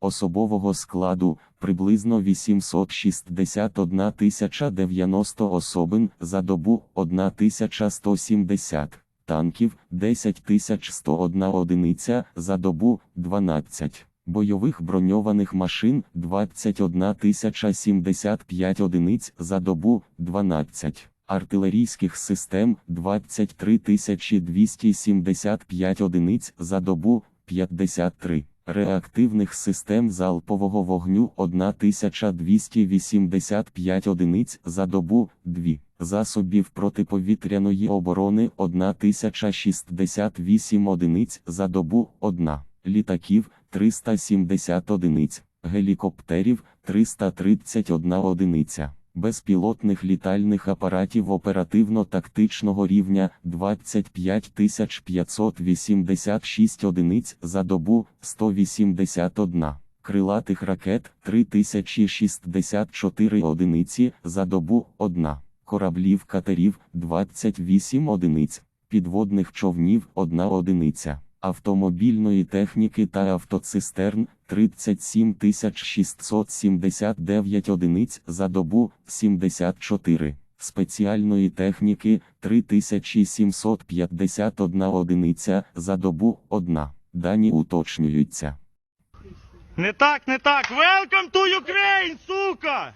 особового складу приблизно 861 090 особин за добу 1170 танків 10 101 одиниця за добу 12, бойових броньованих машин 21 075 одиниць за добу 12, артилерійських систем 23 275 одиниць за добу 53. Реактивних систем залпового вогню 1285 одиниць за добу 2, засобів протиповітряної оборони 1068 одиниць за добу 1, літаків 370 одиниць, гелікоптерів 331 одиниця. Безпілотних літальних апаратів оперативно-тактичного рівня 25 586 одиниць за добу 181, крилатих ракет 3064 одиниці за добу 1, кораблів катерів 28 одиниць, підводних човнів 1 одиниця, автомобільної техніки та автоцистерн 37 679 одиниць за добу 74, спеціальної техніки 3751 одиниця за добу 1. Дані уточнюються. Не так, не так. Welcome to Ukraine, сука!